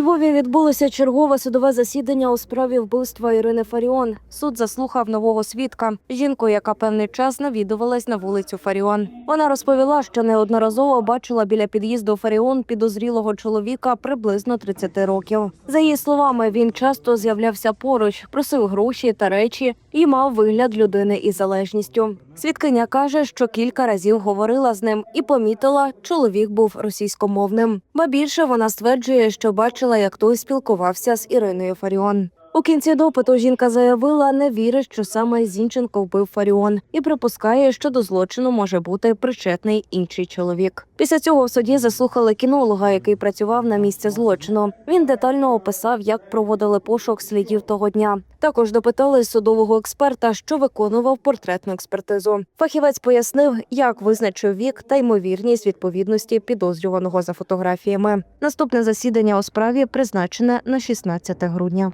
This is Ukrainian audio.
Львові відбулося чергове судове засідання у справі вбивства Ірини Фаріон. Суд заслухав нового свідка, жінку, яка певний час навідувалась на вулицю Фаріон. Вона розповіла, що неодноразово бачила біля під'їзду Фаріон підозрілого чоловіка приблизно 30 років. За її словами, він часто з'являвся поруч, просив гроші та речі і мав вигляд людини із залежністю. Свідкиня каже, що кілька разів говорила з ним і помітила, чоловік був російськомовним. Ба більше вона стверджує, що бачила, як той спілкувався з Іриною Фаріон. У кінці допиту жінка заявила, не вірить, що саме Зінченко вбив Фаріон, і припускає, що до злочину може бути причетний інший чоловік. Після цього в суді заслухали кінолога, який працював на місці злочину. Він детально описав, як проводили пошук слідів того дня. Також допитали судового експерта, що виконував портретну експертизу. Фахівець пояснив, як визначив вік та ймовірність відповідності підозрюваного за фотографіями. Наступне засідання у справі призначене на 16 грудня.